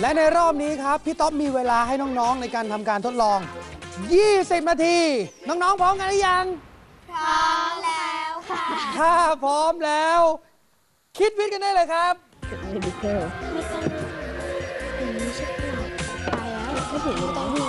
และในรอบนี้ครับ พี่ต๊อบมีเวลาให้น้องๆ ในการทำการทดลอง 20 นาที น้องๆ พร้อมกันหรือยัง พร้อมแล้วค่ะ ถ้าพร้อมแล้ว คิดวิทย์กันได้เลยครับไม่ต้องไม่ใช่หรอกไปแล้วไม่ถึงต้อง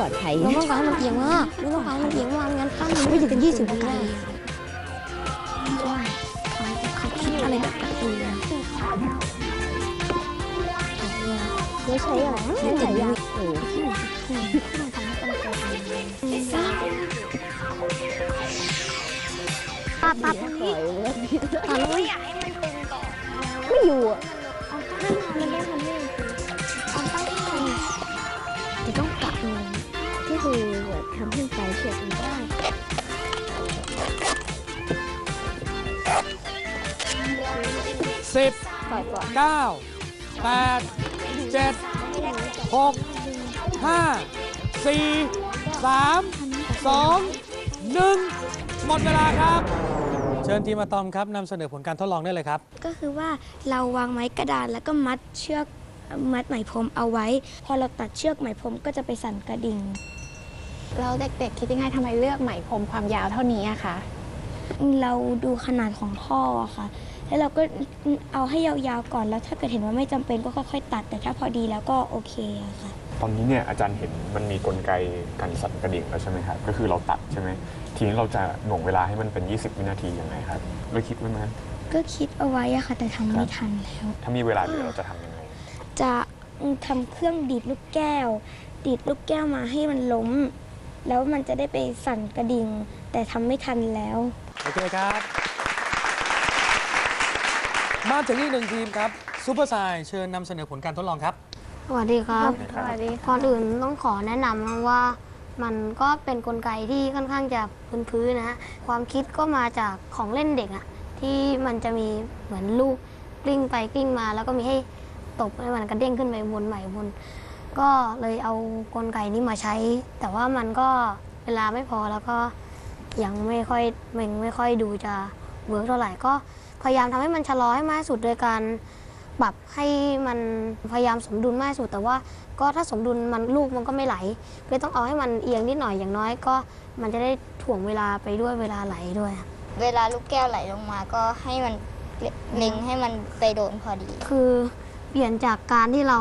ปลอดภัยเราต้องการให้มันเอียงมากเราต้องการให้มันเอียงมากงั้นตั้งมันไม่ถึงยี่สิบวินาทีว่าเขาคิดอะไรแบบนี้ไม่ใช่อะไรใช้แต่ยาโอ้ปั๊บปั๊บนี้ตอนนี้อยากให้มันตึงก่อนไม่อยู่อะ หมดเวลาครับ เชิญทีมอะตอมครับนำเสนอผลการทดลองได้เลยครับ ก็คือว่าเราวางไม้กระดานแล้วก็มัดเชือกมัดไหมพรมเอาไว้ พอเราตัดเชือกไหมพรมก็จะไปสั่นกระดิ่ง เราเด็กๆ คิดยังไงทำไมเลือกไหมพรมความยาวเท่านี้อะคะ เราดูขนาดของท่ออะค่ะ แล้วเราก็เอาให้ยาวๆก่อนแล้ว ถ้าเกิดเห็นว่าไม่จำเป็นก็ค่อยๆ ตัด แต่ถ้าพอดีแล้วก็โอเคอะค่ะ ตอนนี้เนี่ยอาจารย์เห็นมันมีกลไกการสั่นกระดิ่งแล้วใช่ไหมครับก็คือเราตัดใช่ไหมทีนี้เราจะหน่วงเวลาให้มันเป็น 20 วินาทียังไงครับเราคิดไว้ไหมก็คิดเอาไว้อะค่ะแต่ทำไม่ทันแล้ว ถ้ามีเวลาเหลือเราจะทำยังไง จะทำเครื่องดีดลูกแก้ว ดีดลูกแก้วมาให้มันล้ม แล้วมันจะได้ไปสั่นกระดิ่ง แต่ทำไม่ทันแล้ว โอเคครับ มาถึงอีกหนึ่งทีมครับซูเปอร์ไซน์เชิญนำเสนอผลการทดลองครับ สวัสดีครับ สวัสดีก่อนอื่นต้องขอแนะนำนะว่ามันก็เป็นกลไกที่ค่อนข้างจะพื้นๆนะฮะ ความคิดก็มาจากของเล่นเด็กอะที่มันจะมีเหมือนลูกกลิ้งไปกลิ้งมา แล้วก็มีให้ตบให้มันกระเด้งขึ้นไปวนใหม่วนก็เลยเอากลไกนี้มาใช้ แต่ว่ามันก็เวลาไม่พอแล้วก็ยังไม่ค่อยมันไม่ค่อยดูจะเวิร์กเท่าไหร่ก็ พยายามทำให้มันชะลอให้มากที่สุดโดยการปรับให้มันพยายามสมดุลมากที่สุด แต่ว่าก็ถ้าสมดุลมันลูกมันก็ไม่ไหลเลยต้องเอาให้มันเอียงนิดหน่อยอย่างน้อยก็ มันจะได้ถ่วงเวลาไปด้วยเวลาไหลด้วย เวลาลูกแก้วไหลลงมาก็ให้มันเล็งให้มันไปโดนพอดี คือเปลี่ยนจากการที่เรา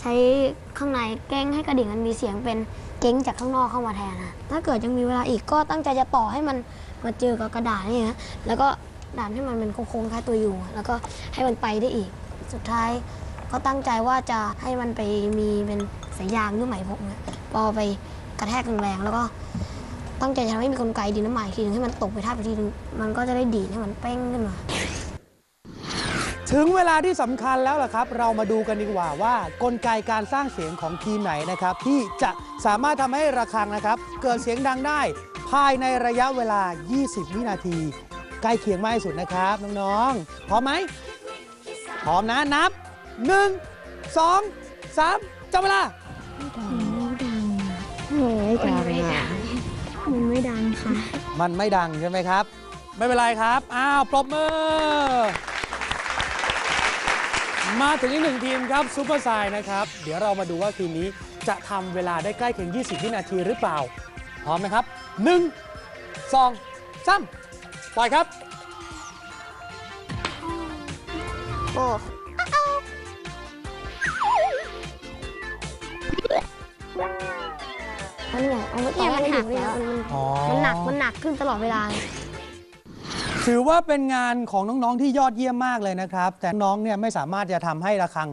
ใช้ข้างในแกล้งให้กระดิ่งมันมีเสียงเป็นเก้งจากข้างนอกเข้ามาแทนนะถ้าเกิดยังมีเวลาอีกก็ตั้งใจจะต่อให้มันมาเจอกับกระดาษนี่นะแล้วก็ ดันให้มันเป็นโค้งๆคล้ายตัวยูแล้วก็ให้มันไปได้อีก สุดท้ายก็ตั้งใจว่าจะให้มันไปมีเป็นสายยางหรือไหมพกเนี่ยพอไปกระแทกแรงๆแล้วก็ตั้งใจจะทำให้มีกลไกดินน้ำมันอีกทีนึงให้มันตกไปทับอีกทีนึงมันก็จะได้ดีดให้มันเป้งขึ้นมา ถึงเวลาที่สำคัญแล้วล่ะครับ เรามาดูกันดีกว่าว่ากลไกการสร้างเสียงของทีมไหนนะครับ ที่จะสามารถทำให้ระฆังนะครับ เกิดเสียงดังได้ ภายในระยะเวลา 20 วินาที ใกล้เคียงมากที่สุดนะครับน้องๆพร้อมไหมพร้อมนะนับ 1 2 3จับเวลาไม่ดังมันไม่ดังมันไม่ดังค่ะ มันไม่ดังใช่ไหมครับ ไม่เป็นไรครับ อ้าวปรบมือมาถึงอีกหนึ่งทีมครับซูเปอร์ไซน์นะครับ เดี๋ยวเรามาดูว่าทีมนี้จะทำเวลาได้ใกล้เคียง 20 วินาทีหรือเปล่า พร้อมนะครับ 1 2 3 ปล่อยครับ โอ้มันเนี่ยเอาไว้ต่อมันหักเนี่ยมันอ๋อ มันหนักมันหนักขึ้นตลอดเวลา ถือว่าเป็นงานของน้อง ๆ ที่ยอดเยี่ยมมากเลยนะครับ แต่น้องเนี่ยไม่สามารถจะทำให้ระฆัง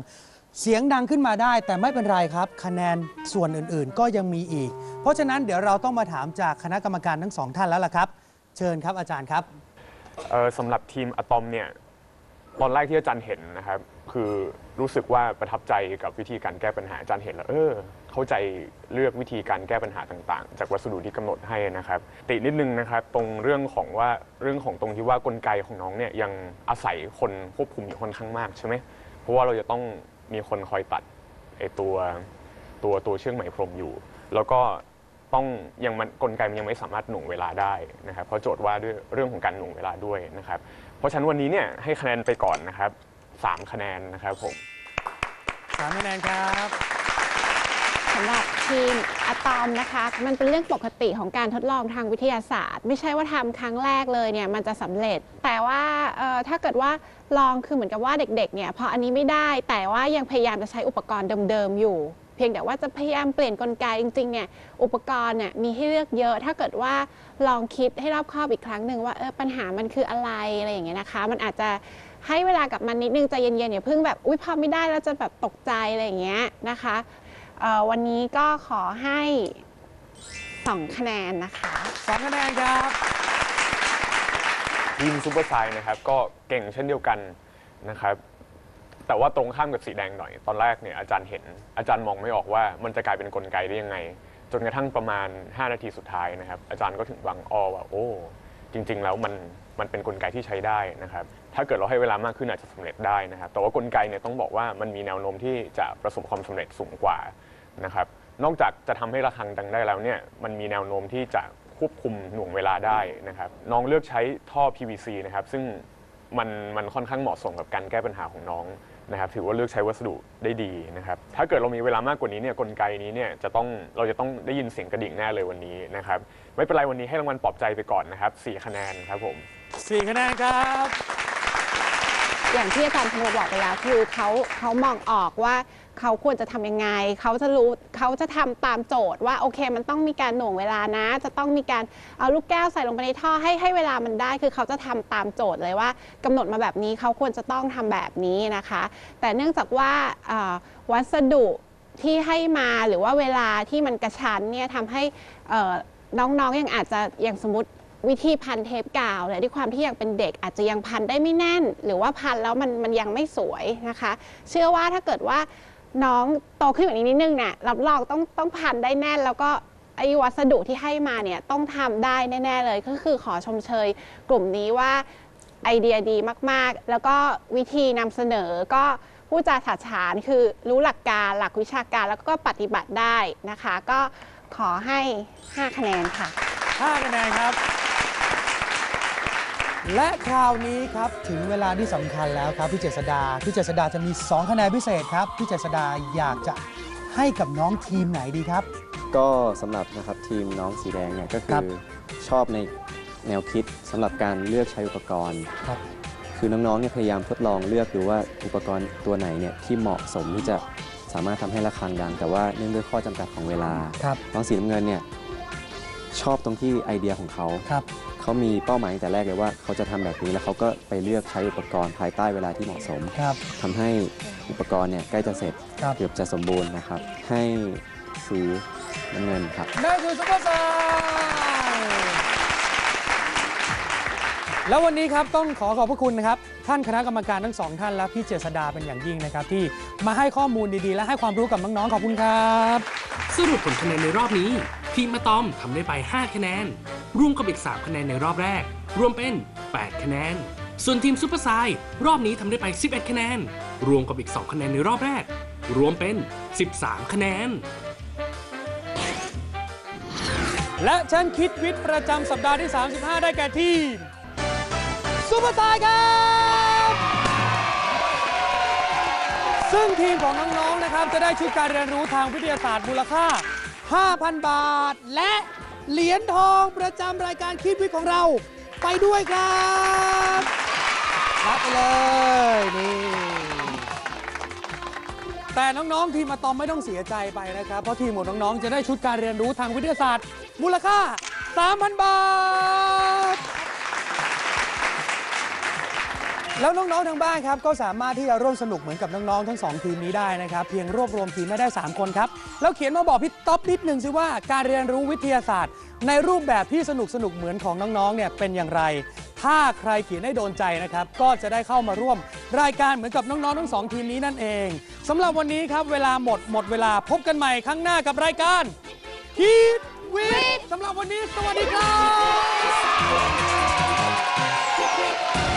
เสียงดังขึ้นมาได้ แต่ไม่เป็นไรครับ คะแนนส่วนอื่นๆ ก็ยังมีอีก เพราะฉะนั้นเดี๋ยวเราต้องมาถามจากคณะกรรมการทั้งสองท่านแล้วล่ะครับ เชิญครับอาจารย์ครับ เออสำหรับทีมอะตอมเนี่ยตอนแรกที่อาจารย์เห็นนะครับ คือรู้สึกว่าประทับใจกับวิธีการแก้ปัญหาอาจารย์เห็นแล้วเออ เข้าใจเลือกวิธีการแก้ปัญหาต่างๆ จากวัสดุที่กำหนดให้นะครับ ตินิดนึงนะครับ ตรงเรื่องของว่าเรื่องของตรงที่ว่ากลไกของน้องเนี่ยยังอาศัยคนควบคุมอยู่ค่อนข้างมากใช่ไหมเพราะว่าเราจะต้องมีคนคอยตัดไอตัวตัวตัวเชือกไหมพรมอยู่ แล้วก็ ต้องยังมันกลไกมันยังไม่สามารถหน่วงเวลาได้นะครับเพราะโจทย์ว่าด้วยเรื่องของการหน่วงเวลาด้วยนะครับเพราะฉะนั้นวันนี้เนี่ยให้คะแนนไปก่อนนะครับสามคะแนนนะครับผมสามคะแนนครับสำหรับทีมอะตอมนะคะมันเป็นเรื่องปกติของการทดลองทางวิทยาศาสตร์ ไม่ใช่ว่าทำครั้งแรกเลยเนี่ยมันจะสำเร็จ แต่ว่าเอ่อถ้าเกิดว่าลองคือเหมือนกับว่าเด็กๆเนี่ยพออันนี้ไม่ได้ แต่ว่ายังพยายามจะใช้อุปกรณ์เดิมๆอยู่ เพียงแต่ว่าจะพยายามเปลี่ยนกลไกจริงๆเนี่ยอุปกรณ์เนี่ยมีให้เลือกเยอะ ถ้าเกิดว่าลองคิดให้รอบคอบอีกครั้งหนึ่งว่าเออปัญหามันคืออะไรอะไรอย่างเงี้ยนะคะ มันอาจจะให้เวลากับมันนิดนึงใจเย็นๆอย่าเพิ่งแบบอุ้ยพอไม่ได้แล้วจะแบบตกใจอะไรอย่างเงี้ยนะคะเอ่อวันนี้ก็ขอให้ 2 คะแนนนะคะสองคะแนนครับทีมซูเปอร์ไซน์นะครับก็เก่งเช่นเดียวกันนะครับ แต่ว่าตรงข้ามกับสีแดงหน่อย ตอนแรกเนี่ยอาจารย์เห็นอาจารย์มองไม่ออกว่ามันจะกลายเป็นกลไกได้ยังไง จนกระทั่งประมาณ 5 นาทีสุดท้ายนะครับ อาจารย์ก็ถึงบางอ้อว่าโอ้ จริง ๆ แล้วมันมันเป็นกลไกที่ใช้ได้นะครับ ถ้าเกิดเราให้เวลามากขึ้นอาจจะสำเร็จได้นะครับ แต่ว่ากลไกเนี่ยต้องบอกว่ามันมีแนวโน้มที่จะประสบความสำเร็จสูงกว่านะครับ นอกจากจะทำให้ระฆังดังได้แล้วเนี่ยมันมีแนวโน้มที่จะควบคุมหน่วงเวลาได้นะครับ น้องเลือกใช้ท่อ PVC นะครับ ซึ่งมันมันค่อนข้างเหมาะสมกับการแก้ปัญหาของน้อง นะครับถือว่าเลือกใช้วัสดุได้ดีนะครับถ้าเกิดเรามีเวลามากกว่านี้เนี่ยกลไกนี้เนี่ยจะต้องเราจะต้องได้ยินเสียงกระดิ่งแน่เลยวันนี้นะครับไม่เป็นไรวันนี้ให้รางวัลปลอบใจไปก่อนนะครับ4คะแนนครับผมสี่คะแนนครับ อย่างที่อาจารย์พงศ์บอกไปแล้วคือเขาเขามองออกว่า เขาควรจะทำยังไง เขาจะรู้เขาจะทำตามโจทย์ว่าโอเค มันต้องมีการหน่วงเวลานะ จะต้องมีการเอาลูกแก้วใส่ลงไปในท่อให้ให้เวลามันได้ คือเขาจะทำตามโจทย์เลยว่ากำหนดมาแบบนี้เขาควรจะต้องทำแบบนี้นะคะ แต่เนื่องจากว่าวัสดุที่ให้มาหรือว่าเวลาที่มันกระชั้นเนี่ยทำให้น้องๆยังอาจจะอย่างสมมติวิธีพันเทปกาวเนี่ยด้วยความที่ยังเป็นเด็กอาจจะยังพันได้ไม่แน่น หรือว่าพันแล้วมันมันยังไม่สวยนะคะ เชื่อว่าถ้าเกิดว่า น้องโตขึ้นแบบนี้นิดนึงเนี่ยรับรองต้องต้องพันได้แน่น แล้วก็ไอ้วัสดุที่ให้มาเนี่ยต้องทำได้แน่ ๆ เลย ก็คือขอชมเชยกลุ่มนี้ว่าไอเดียดีมากๆ แล้วก็วิธีนำเสนอก็ผู้จาฉาฉานคือรู้หลักการหลักวิชาการแล้วก็ปฏิบัติได้นะคะ ก็ขอให้ 5 คะแนนค่ะห้าคะแนนครับ และคราวนี้ครับถึงเวลาที่สำคัญแล้วครับพี่เจษดาพี่เจษดาจะมี 2 คะแนนพิเศษครับพี่เจษดาอยากจะให้กับน้องทีมไหนดีครับ ก็สำหรับนะครับทีมน้องสีแดงเนี่ยก็คืครัอบ ชอบในแนวคิดสำหรับการเลือกใช้อุปกรณ์ ครับ คือน้องๆเนี่ยพยายามทดลองเลือกดูว่าอุปกรณ์ตัวไหนเนี่ยที่เหมาะสมที่จะสามารถทำให้ระฆังดัง แต่ว่าเนื่องด้วยข้อจำกัดของเวลา ครับ น้องสีน้ำเงินเนี่ย ชอบตรงที่ไอเดียของเขาครับ เขามีเป้าหมายตั้งแต่แรกเลยว่าเขาจะทำแบบนี้แล้วเขาก็ไปเลือกใช้อุปกรณ์ภายใต้เวลาที่เหมาะสมครับ ทำให้อุปกรณ์เนี่ยใกล้จะเสร็จครับ เกือบจะสมบูรณ์นะครับ ให้สีน้ำเงินครับ นั่นคือซุปเปอร์ไซแล้ววันนี้ครับต้องขอขอบพระคุณนะครับ ท่านคณะกรรมการทั้งสองท่านและพี่เจษดาเป็นอย่างยิ่งนะครับ ที่มาให้ข้อมูลดีๆ และให้ความรู้กับน้องๆขอบคุณครับ สรุปผลคะแนนในรอบนี้ ทีมมาตอมทำได้ไป 5 คะแนนรวมกับอีก 3 คะแนนในรอบแรก รวมเป็น 8 คะแนน ส่วนทีมซูเปอร์ไซด์รอบนี้ทำได้ไป 11 คะแนน รวมกับอีก 2 คะแนนในรอบแรก รวมเป็น 13 คะแนน และฉันคิดวิทย์ประจำสัปดาห์ที่ 35 ได้แก่ทีมซุปเปอร์ไซด์ครับ ซึ่งทีมของน้องๆ นะครับ จะได้ชุดการเรียนรู้ทางวิทยาศาสตร์มูลค่า 5,000 บาท และเหรียญทองประจำรายการคิดวิทย์ของเรา ไปด้วยครับรับไปเลยนี่ แต่น้องๆ ทีมมาตอมไม่ต้องเสียใจไปนะครับ เพราะทีมของน้องๆ จะได้ชุดการเรียนรู้ทางวิทยาศาสตร์ มูลค่า 3,000 บาท แล้วน้องๆ ทางบ้านครับก็สามารถที่จะร่วมสนุกเหมือนกับน้องๆ ทั้ง 2 ทีมนี้ได้นะครับ เพียงรวบรวมทีมไม่ได้ 3 คนครับ แล้วเขียนมาบอกพี่ต๊อบนิดหนึ่งสิว่าการเรียนรู้วิทยาศาสตร์ ในรูปแบบที่สนุกสนุกๆเหมือนของน้องๆ เนี่ยเป็นอย่างไร ถ้าใครเขียนได้โดนใจนะครับ ก็จะได้เข้ามาร่วม รายการเหมือนกับน้องๆ ทั้งสองทีมนี้นั่นเองสำหรับวันนี้ครับเวลาหมดหมดเวลาพบกันใหม่ครั้งหน้ากับรายการคิดวิทย์สำหรับวันนี้ สวัสดีครับ